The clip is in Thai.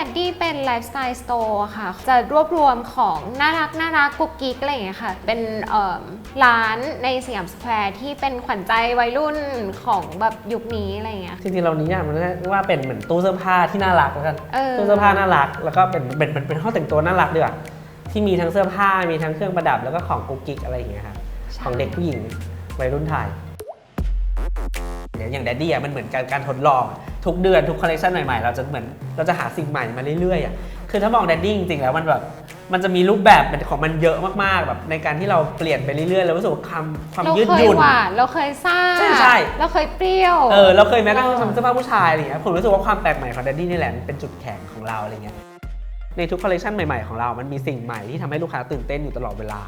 Daddy เป็นไลฟ์สไตล์สโตร์ค่ะ จะรวบรวมของน่ารักน่ารักกุ๊กกิ๊กอะไรอย่างเงี้ยค่ะ เป็นเอิ่มร้านในสยามสแควร์ที่เป็นขวัญใจวัยรุ่นของแบบยุคนี้อะไรอย่างเงี้ยจริงๆเรานิยามมันว่าเป็นเหมือนตู้เสื้อผ้าที่น่ารักแล้วกันเออตู้เสื้อผ้าน่ารัก แล้วก็เป็นเป็นเป็นเป็นห้องแต่งตัวน่ารักดีกว่าที่มีทั้งเสื้อผ้ามีทั้งเครื่องประดับแล้วก็ของกุ๊กกิ๊กอะไรอย่างเงี้ยครับใช่ของเด็กผู้หญิงวัยรุ่นไทยอย่างแดดดี้อะมันเหมือนการการทดลอง ทุกเดือนทุกคอลเลคชันใหม่ๆ เราจะเหมือนเราจะหาสิ่งใหม่มาเรื่อยๆอะคือถ้ามองแดดดี้จริงๆแล้วมันแบบมันจะมีรูปแบบเป็นของมันเยอะมากๆแบบในการที่เราเปลี่ยนไปเรื่อยๆแล้วรู้สึกว่าความความเรายืดเคหยยุ่นหวานเราเคยซ่าใช่ใช่เราเคยเปรี้ยวเออเราเคยแม้กระทั่งทำเสื้อผ้าผู้ชายอะไรอย่างเงี้ยผมรู้สึกว่าความแปลกใหม่ของ Daddy นี่แหละมันเป็นจุดแข็งของเราอะไรเงี้ยในทุกคอลเลคชันใหม่ๆของเรา มันมีสิ่งใหม่ที่ทำให้ลูกค้าตื่นเต้นอยู่ตลอดเวลา